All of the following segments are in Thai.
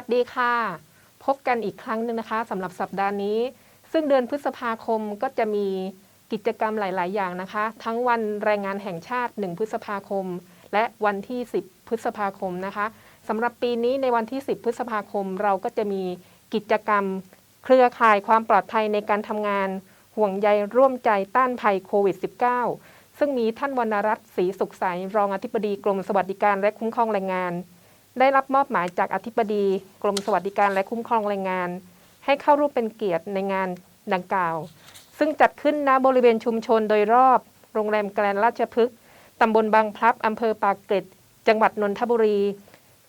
สวัสดีค่ะ พบกันอีกครั้งหนึ่งนะคะสำหรับสัปดาห์นี้ ซึ่งเดือนพฤษภาคมก็จะมีกิจกรรมหลาย ๆ อย่างนะคะ ทั้งวันแรงงานแห่งชาติ 1 พฤษภาคม และวันที่ 10 พฤษภาคมนะคะสำหรับปีนี้ในวันที่ 10 พฤษภาคม เราก็จะมีกิจกรรม เครือข่ายความปลอดภัยในการทำงาน ห่วงใยร่วมใจต้านภัยโควิด -19 ซึ่งมีท่านวรรณรัตน์ศรีสุขใสรองอธิบดีกรมสวัสดิการและคุ้มครองแรงงาน ได้รับมอบหมายจากอธิบดี กรมสวัสดิการและคุ้มครองแรงงาน ให้เข้าร่วมเป็นเกียรติในงานดังกล่าว ซึ่งจัดขึ้นณบริเวณชุมชนโดยรอบ โรงแรมแกรนด์ราชพฤกษ์ตำบลบางพลับอำเภอปากเกร็ด จังหวัดนนทบุรี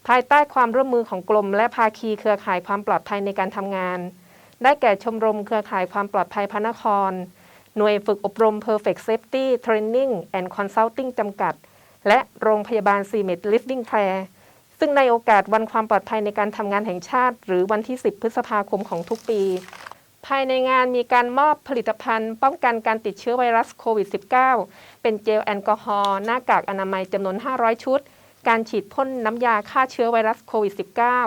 ภายใต้ความร่วมมือของกรมและภาคีเครือข่ายความปลอดภัยในการทำงาน ได้แก่ชมรมเครือข่ายความปลอดภัยพระนคร หน่วยฝึกอบรม Perfect Safety Training and Consulting จำกัด และโรงพยาบาลซีเมดลิฟติ้งแคร์ ซึ่งในโอกาสวันความปลอดภัยในการทำงานแห่งชาติ หรือวันที่ 10 พฤษภาคมของทุกปี ภายในงานมีการมอบผลิตภัณฑ์ ป้องกันการติดเชื้อไวรัสโควิด -19 เป็นเจลแอลกอฮอล์หน้ากากอนามัยจำนวน 500 ชุด การฉีดพ่นน้ำยาฆ่าเชื้อไวรัสโควิด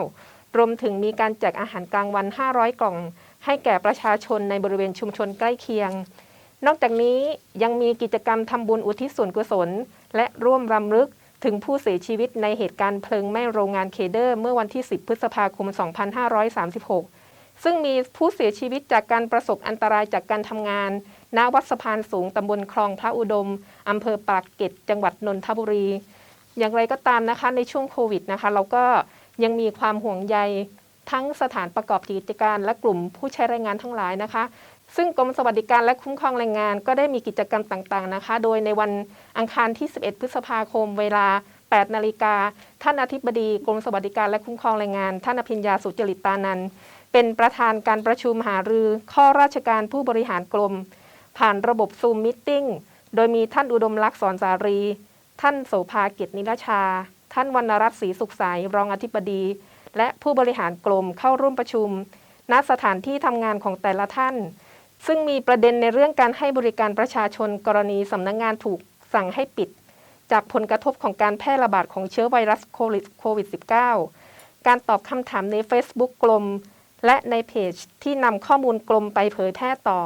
-19 รวมถึงมีการแจกอาหารกลางวัน 500 กล่อง ให้แก่ประชาชนในบริเวณชุมชนใกล้เคียงนอกจากนี้ยังมีกิจกรรมทำบุญอุทิศส่วนกุศล และร่วมรำลึก ถึงผู้เสียชีวิตในเหตุการณ์เพลิงไหม้โรงงานเคเดอร์เมื่อวันที่ 10 พฤษภาคม 2536 ซึ่งมีผู้เสียชีวิตจากการประสบอันตรายจากการทำงาน ณ วัดสะพานสูงตำบลคลองพระอุดมอำเภอปากเกร็ดจังหวัดนนทบุรี อย่างไรก็ตามนะคะในช่วงโควิดนะคะ เราก็ยังมีความห่วงใยทั้งสถานประกอบกิจการและกลุ่มผู้ใช้แรงงานทั้งหลายนะคะ ซึ่งกรมสวัสดิการและคุ้มครองแรงงาน ก็ได้มีกิจกรรมต่างๆนะคะ โดยในวันอังคารที่ 11 พฤษภาคม เวลา 8 นาฬิกา ท่านอธิบดีกรมสวัสดิการและคุ้มครองแรงงาน ท่านอภิญญาสุจริตตานันเป็นประธานการประชุมหารือ ข้อราชการผู้บริหารกรม ผ่านระบบซูมมิทติ้ง โดยมีท่านอุดมลักษณ์สอนสารี ท่านโสภาเกียรตินิรชา ท่านวรรณรัตน์ศรีสุขใสรองอธิบดี และผู้บริหารกรมเข้าร่วมประชุม ณสถานที่ทำงานของแต่ละท่าน ซึ่งมีประเด็นในเรื่องการให้บริการประชาชนกรณีสำนักงงานถูกสั่งให้ปิด จากผลกระทบของการแพร่ระบาดของเชื้อไวรัสโควิด -19 การตอบคำถามใน Facebook กลม และในเพจที่นำข้อมูลกลมไปเผยแพร่ต่อ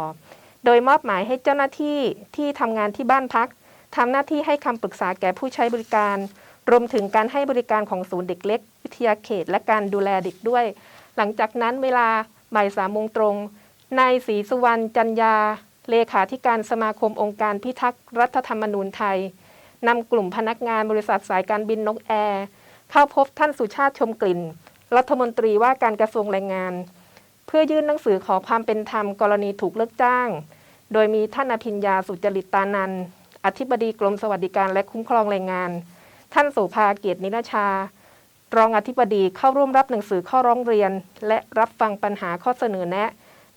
โดยมอบหมายให้เจ้าหน้าที่ที่ทำงานที่บ้านพักทำหน้าที่ให้คำปรึกษาแก่ผู้ใช้บริการ รวมถึงการให้บริการของศูนย์เด็กเล็ก วิทยาเขต และการดูแลเด็กด้วย หลังจากนั้นเวลาบ่ายสามโมงตรง นายศรีสุวรรณจันยา เลขาธิการสมาคมองค์การพิทักษ์รัฐธรรมนูญไทยนำกลุ่มพนักงานบริษัทสายการบินนกแอร์เข้าพบท่านสุชาติชมกลิ่น รัฐมนตรีว่าการกระทรวงแรงงาน เพื่อยื่นหนังสือขอความเป็นธรรมกรณีถูกเลิกจ้าง โดยมีท่านอภิญญาสุจริตตานันอธิบดีกรมสวัสดิการและคุ้มครองแรงงาน ท่านโสภาเกียรตินิรชารองอธิบดีเข้าร่วมรับหนังสือข้อร้องเรียน และรับฟังปัญหาข้อเสนอแนะ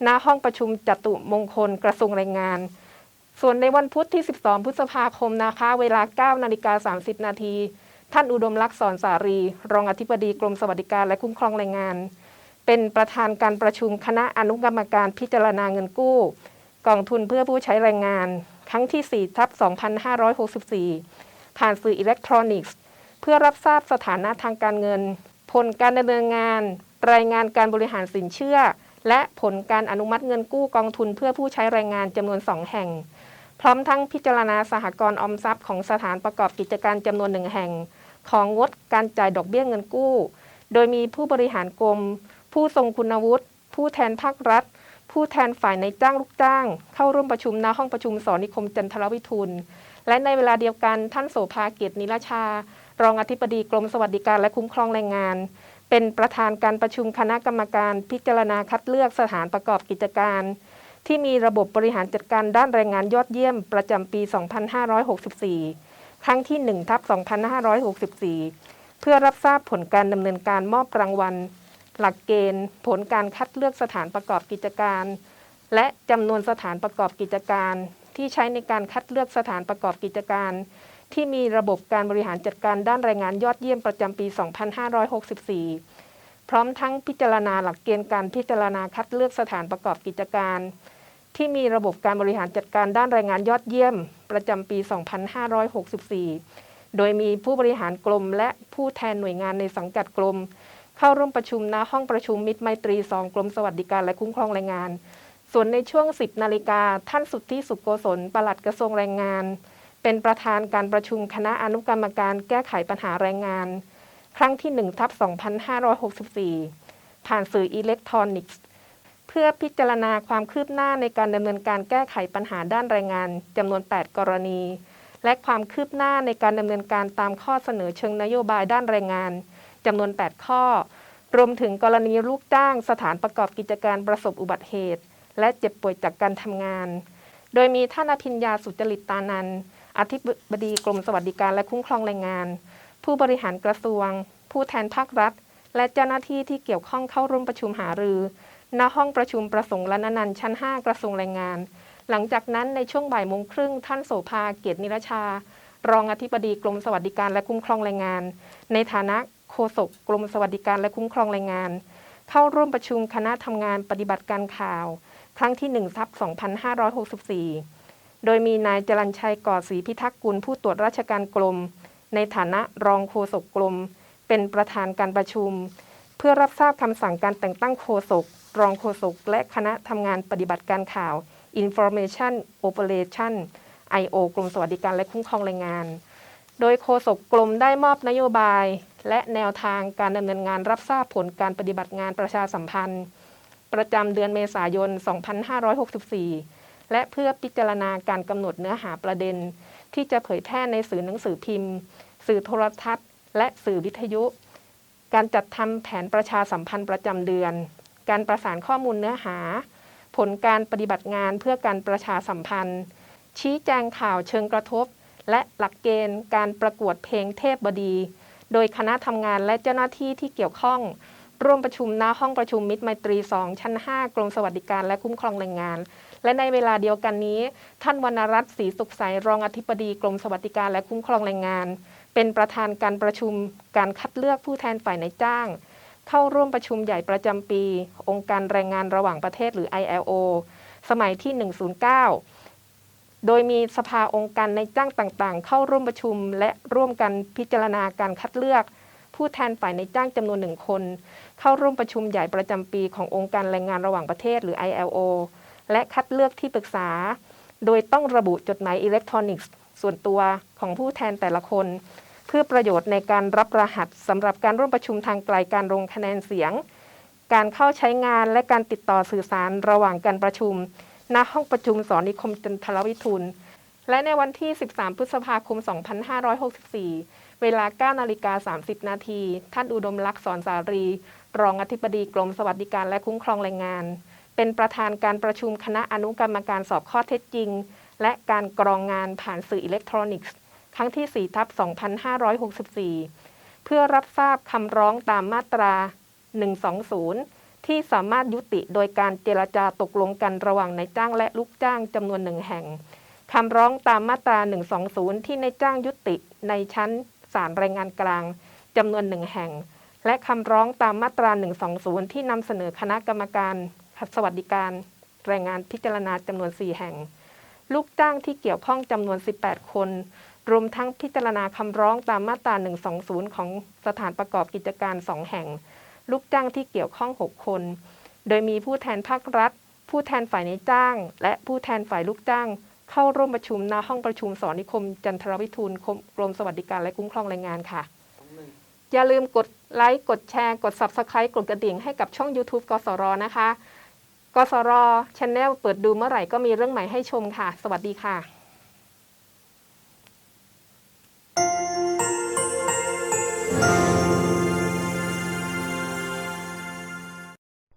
ณห้องประชุมจตุมงคลกระทรวงแรงงาน ส่วนในวันพุธที่ 12 พฤษภาคมนะคะ เวลา 9 นาฬิกา 30 นาที ท่านอุดมลักษณ์สอนสารี รองอธิบดีกรมสวัสดิการและคุ้มครองแรงงาน เป็นประธานการประชุมคณะอนุกรรมการพิจารณาเงินกู้ กองทุนเพื่อผู้ใช้แรงงาน ครั้งที่4ทับ2564 ผ่านสื่ออิเล็กทรอนิกส์ เพื่อรับทราบสถานะทางการเงิน ผลการดำเนินงาน รายงานการบริหารสินเชื่อ และผลการอนุมัติเงินกู้กองทุนเพื่อผู้ใช้แรงงานจำนวน 2 แห่ง พร้อมทั้งพิจารณาสหกรณ์ออมทรัพย์ของสถานประกอบกิจการจำนวนหนึ่งแห่ง ของงดการจ่ายดอกเบี้ยเงินกู้ โดยมีผู้บริหารกรม ผู้ทรงคุณวุฒิ ผู้แทนภาครัฐ ผู้แทนฝ่ายในจ้างลูกจ้าง เข้าร่วมประชุมณห้องประชุมสอนิคมจันทรวิทูลและในเวลาเดียวกันท่านโสภาเกียรตินิรชา รองอธิบดีกรมสวัสดิการและคุ้มครองแรงงาน เป็นประธานการประชุมคณะกรรมการพิจารณาคัดเลือกสถานประกอบกิจการ ที่มีระบบบริหารจัดการด้านแรงงานยอดเยี่ยมประจำปี 2564 ครั้งที่ 1 ทับ 2564 เพื่อรับทราบผลการดำเนินการมอบรางวัล หลักเกณฑ์ ผลการคัดเลือกสถานประกอบกิจการ และจำนวนสถานประกอบกิจการ ที่ใช้ในการคัดเลือกสถานประกอบกิจการ ที่มีระบบการบริหารจัดการด้านแรงงานยอดเยี่ยมประจำปี 2564 พร้อมทั้งพิจารณาหลักเกณฑ์การพิจารณาคัดเลือกสถานประกอบกิจการ ที่มีระบบการบริหารจัดการด้านแรงงานยอดเยี่ยม ประจำปี 2564 โดยมีผู้บริหารกรมและผู้แทนหน่วยงานในสังกัดกรมเข้าร่วมประชุมณห้องประชุมมิตรไมตรี 2 กรมสวัสดิการและคุ้มครองแรงงาน ส่วนในช่วง 10 นาฬิกาท่านสุทธิสุโกศลปลัดกระทรวงแรงงาน เป็นประธานการประชุมคณะอนุกรรมการแก้ไขปัญหาแรงงาน ครั้งที่1ทับ2564 ผ่านสื่ออิเล็กทรอนิกส์ เพื่อพิจารณาความคืบหน้าในการดำเนินการแก้ไขปัญหาด้านแรงงานจำนวน 8 กรณี และความคืบหน้าในการดำเนินการตามข้อเสนอเชิงนโยบายด้านแรงงานจำนวน 8 ข้อ รวมถึงกรณีลูกจ้างสถานประกอบกิจการประสบอุบัติเหตุ และเจ็บป่วยจากการทำงาน โดยมีท่านอภิญญาสุจริตตานันท์ อธิบดีกรมสวัสดิการและคุ้มครองแรงงาน ผู้บริหารกระทรวง ผู้แทนภาครัฐ และเจ้าหน้าที่ที่เกี่ยวข้องเข้าร่วมประชุมหารือ ณ ห้องประชุมประสงค์ละนันชั้น 5 กระทรวงแรงงาน หลังจากนั้นในช่วงบ่ายโมงครึ่งท่านโสภาเกียรตินิรชา รองอธิบดีกรมสวัสดิการและคุ้มครองแรงงาน ในฐานะโฆษกกรมสวัสดิการและคุ้มครองแรงงาน เข้าร่วมประชุมคณะทำงานปฏิบัติการข่าว ครั้งที่1ทับ2564 โดยมีนายจรัญชัยก่อศรีพิทักษ์กุลผู้ตรวจราชการกรม ในฐานะรองโฆษกกรม เป็นประธานการประชุม เพื่อรับทราบคำสั่งการแต่งตั้งโฆษก รองโฆษก และคณะทำงานปฏิบัติการข่าว Information Operation I.O. กรมสวัสดิการและคุ้มครองแรงงาน โดยโฆษกกรมได้มอบนโยบาย และแนวทางการดำเนินงานรับทราบผลการปฏิบัติงานประชาสัมพันธ์ ประจำเดือนเมษายน 2564 และเพื่อพิจารณาการกำหนดเนื้อหาประเด็น ที่จะเผยแพร่ในสื่อหนังสือพิมพ์ สื่อโทรทัศน์ และสื่อวิทยุ การจัดทำแผนประชาสัมพันธ์ประจำเดือน การประสานข้อมูลเนื้อหา ผลการปฏิบัติงานเพื่อการประชาสัมพันธ์ ชี้แจงข่าวเชิงกระทบ และหลักเกณฑ์การประกวดเพลงเทพบดี โดยคณะทำงานและเจ้าหน้าที่ที่เกี่ยวข้องร่วมประชุมณห้องประชุมมิตรไมตรี 2 ชั้น 5 กรมสวัสดิการและคุ้มครองแรงงาน และในเวลาเดียวกันนี้ ท่านวรรณรัตน์ศรีสุขใสรองอธิบดีกรมสวัสดิการและคุ้มครองแรงงาน เป็นประธานการประชุมการคัดเลือกผู้แทนฝ่ายนายจ้าง เข้าร่วมประชุมใหญ่ประจำปี องค์การแรงงานระหว่างประเทศหรือ ILO สมัยที่ 109 โดยมีสภาองค์การในจ้างต่างๆ เข้าร่วมประชุมและร่วมกันพิจารณาการคัดเลือกผู้แทนฝ่ายในจ้างจำนวนหนึ่งคน เข้าร่วมประชุมใหญ่ประจำปีขององค์การแรงงานระหว่างประเทศหรือ ILO และคัดเลือกที่ปรึกษา โดยต้องระบุจดหมายอิเล็กทรอนิกส์ ส่วนตัวของผู้แทนแต่ละคน เพื่อประโยชน์ในการรับรหัสสำหรับการร่วมประชุมทางไกลการลงคะแนนเสียง การเข้าใช้งานและการติดต่อสื่อสารระหว่างการประชุม ณ ห้องประชุมสอนนิคมจันทรวิทูลและในวันที่ 13 พฤษภาคม 2564 เวลา 9 นาฬิกา 30 นาที ท่านอุดมลักษณ์สอนสารี รองอธิบดีกรมสวัสดิการและคุ้มครองแรงงาน เป็นประธานการประชุมคณะอนุกรรมการสอบข้อเท็จจริง และการกรองงานผ่านสื่ออิเล็กทรอนิกส์ ครั้งที่4ทับ2564 เพื่อรับทราบคำร้องตามมาตรา 120 ที่สามารถยุติโดยการเจรจาตกลงกันระหว่างนายจ้างและลูกจ้างจำนวนหนึ่งแห่งคำร้องตามมาตรา 120 ที่นายจ้างยุติในชั้นศาลแรงงานกลางจำนวนหนึ่งแห่ง และคำร้องตามมาตรา 120 ที่นำเสนอคณะกรรมการ สวัสดิการแรงงานพิจารณาจำนวน 4 แห่ง ลูกจ้างที่เกี่ยวข้องจำนวน 18 คน รวมทั้งพิจารณาคำร้องตามมาตรา 120 ของสถานประกอบกิจการ 2 แห่ง ลูกจ้างที่เกี่ยวข้อง 6 คน โดยมีผู้แทนภาครัฐ ผู้แทนฝ่ายนายจ้าง และผู้แทนฝ่ายลูกจ้าง เข้าร่วมประชุมณห้องประชุมสอนนิคม จันทรวิทูลกรมสวัสดิการและคุ้มครองแรงงานค่ะอย่าลืมกดไลค์ กดแชร์ กด Subscribe กดกระดิ่งให้กับช่อง YouTube กสรนะคะ กสรชแนลเปิดดูเมื่อไหร่ก็มีเรื่องใหม่ให้ชมค่ะ สวัสดีค่ะ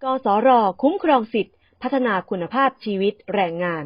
กสรคุ้มครองสิทธิพัฒนาคุณภาพชีวิตแรงงาน